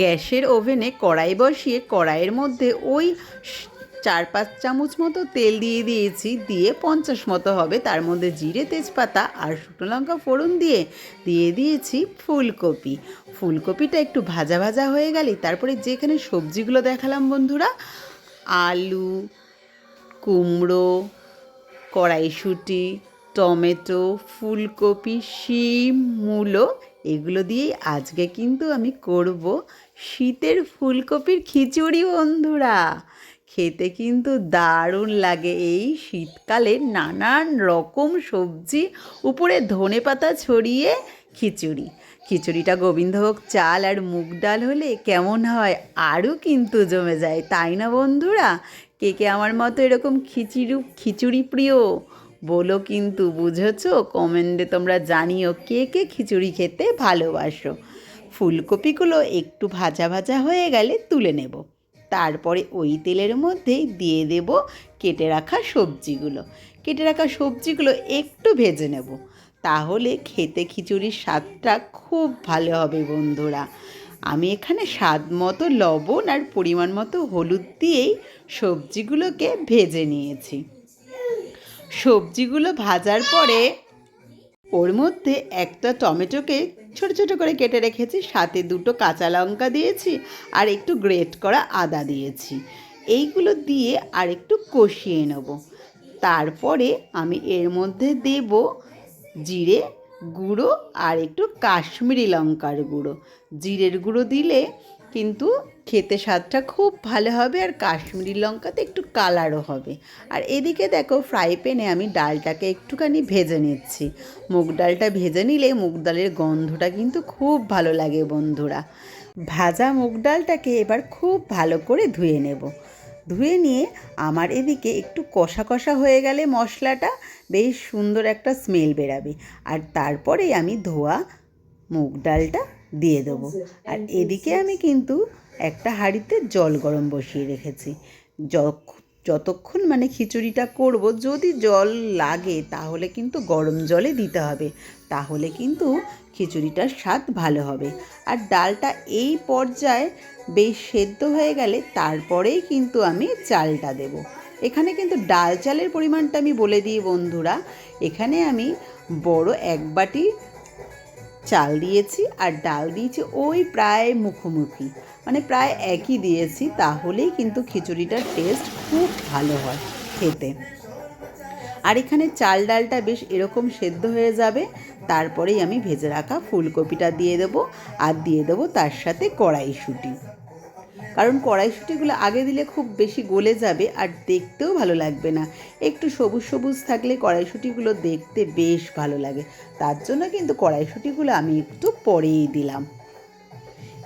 গ্যাসের ওভেনে কড়াই বসিয়ে কড়াইয়ের মধ্যে ওই চার পাঁচ চামচ মতো তেল দিয়ে দিয়েছি, দিয়ে পঞ্চাশ মতো হবে। তার মধ্যে জিরে, তেজপাতা আর শুকনো লঙ্কা ফোড়ন দিয়ে দিয়ে দিয়েছি ফুলকপি। ফুলকপিটা একটু ভাজা ভাজা হয়ে গেলে তারপরে যেখানে সবজিগুলো দেখালাম বন্ধুরা, আলু, কুমড়ো, কড়াইশুঁটি, টমেটো, ফুলকপি, শিম, মূলো এগুলো দিয়েই আজকে কিন্তু আমি করব শীতের ফুলকপির খিচুড়ি, বন্ধুরা। খেতে কিন্তু দারুণ লাগে এই শীতকালে নানান রকম সবজি, উপরে ধনে পাতা ছড়িয়ে খিচুড়ি। খিচুড়িটা গোবিন্দভোগ চাল আর মুগ ডাল হলে কেমন হয় আরও কিন্তু জমে যায়, তাই না বন্ধুরা? কে কে আমার মতো এরকম খিচুড়ি খিচুড়ি প্রিয় বলো কিন্তু, বুঝেছ? কমেন্টে তোমরা জানিও কে কে খিচুড়ি খেতে ভালোবাসো। ফুলকপিগুলো একটু ভাজা ভাজা হয়ে গেলে তুলে নেব। তারপরে ওই তেলের মধ্যেই দিয়ে দেব কেটে রাখা সবজিগুলো। কেটে রাখা সবজিগুলো একটু ভেজে নেব। তাহলে খেতে খিচুড়ির স্বাদটা খুব ভালো হবে বন্ধুরা। আমি এখানে স্বাদ মতো লবণ আর পরিমাণ মতো হলুদ দিয়েই সবজিগুলোকে ভেজে নিয়েছি। সবজিগুলো ভাজার পরে ওর মধ্যে একটা টমেটোকে ছোট ছোট করে কেটে রেখেছি, সাথে দুটো কাঁচা লঙ্কা দিয়েছি আর একটু গ্রেট করা আদা দিয়েছি। এইগুলো দিয়ে আর একটু কষিয়ে নেব। তারপরে আমি এর মধ্যে দেব জিরে গুঁড়ো আর একটু কাশ্মীরি লঙ্কার গুঁড়ো। জিরের গুঁড়ো দিলে কিন্তু খেতে স্বাদটা খুব ভালো হবে আর কাশ্মীরি লঙ্কাতে একটু কালারও হবে। আর এদিকে দেখো ফ্রাই প্যানে আমি ডালটাকে একটুখানি ভেজে নিচ্ছি। মুগ ডালটা ভেজে নিলে মুগ ডালের গন্ধটা কিন্তু খুব ভালো লাগে বন্ধুরা। ভাজা মুগ ডালটাকে এবার খুব ভালো করে ধুয়ে নেব। ধুয়ে নিয়ে আমার এদিকে একটু কষা কষা হয়ে গেলে মশলাটা বেশ সুন্দর একটা স্মেল বেরাবে। আর তারপরেই আমি ধোয়া মুগ ডালটা দিয়ে দেবো। আর এদিকে আমি কিন্তু একটা হাঁড়িতে জল গরম বসিয়ে রেখেছি। যতক্ষণ মানে খিচুড়িটা করব, যদি জল লাগে তাহলে কিন্তু গরম জলে দিতে হবে। তাহলে কিন্তু খিচুড়িটার স্বাদ ভালো হবে। আর ডালটা এই পর্যায়ে বেশ সেদ্ধ হয়ে গেলে তারপরেই কিন্তু আমি চালটা দেব। এখানে কিন্তু ডাল চালের পরিমাণটা আমি বলে দিই বন্ধুরা। এখানে আমি বড় এক বাটি চাল দিয়েছি আর ডাল দিয়েছি ওই প্রায় মুখোমুখি। মানে প্রায় একই দিয়েছি, তাহলেই কিন্তু খিচুড়িটার টেস্ট খুব ভালো হয় খেতে। আর এখানে চাল ডালটা বেশ এরকম সেদ্ধ হয়ে যাবে, তারপরেই আমি ভেজে রাখা ফুলকপিটা দিয়ে দেবো আর দিয়ে দেবো তার সাথে কড়াইশুঁটি। কারণ কড়াইশুঁটিগুলো আগে দিলে খুব বেশি গলে যাবে আর দেখতেও ভালো লাগবে না। একটু সবুজ সবুজ থাকলে কড়াইশুঁটিগুলো দেখতে বেশ ভালো লাগে। তার জন্য কিন্তু কড়াইশুঁটিগুলো আমি একটু পরেই দিলাম।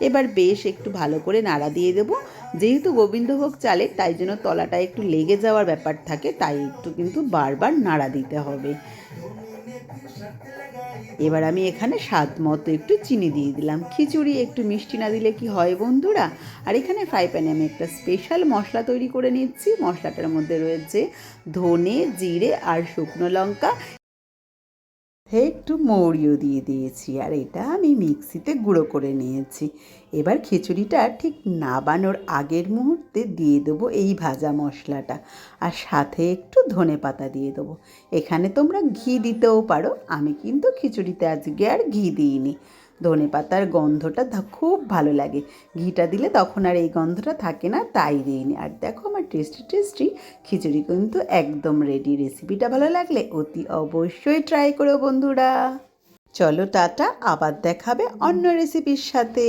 এবার বেশ একটু ভালো করে নাড়া দিয়ে দেবো। যেহেতু গোবিন্দভোগ চালে তাই জন্য তলাটা একটু লেগে যাওয়ার ব্যাপার থাকে, তাই একটু কিন্তু বারবার নাড়া দিতে হবে। এবার আমি এখানে স্বাদ মতো একটু চিনি দিয়ে দিলাম। খিচুড়ি একটু মিষ্টি না দিলে কি হয় বন্ধুরা? আর এখানে ফ্রাই প্যানে আমি একটা স্পেশাল মশলা তৈরি করে নিচ্ছি। মশলাটার মধ্যে রয়েছে ধনে, জিরে আর শুকনো লঙ্কা। একটু মৌরিও দিয়ে দিয়েছি, আর এটা আমি মিক্সিতে গুঁড়ো করে নিয়েছি। এবার খিচুড়িটা ঠিক নাবানোর আগের মুহূর্তে দিয়ে দেবো এই ভাজা মশলাটা, আর সাথে একটু ধনে পাতা দিয়ে দেবো। এখানে তোমরা ঘি দিতেও পারো, আমি কিন্তু খিচুড়িতে আজকে আর ঘি দিইনি। ধনে পাতার গন্ধটা খুব ভালো লাগে। ঘিটা দিলে তখন আর এই গন্ধটা থাকে না, তাই দিইনি। আর দেখো আমার টেস্টি টেস্টি খিচুড়ি কিন্তু একদম রেডি রেসিপিটা ভালো লাগলে অতি অবশ্যই ট্রাই করো বন্ধুরা। চলো টাটা, আবার দেখাবে অন্য রেসিপির সাথে।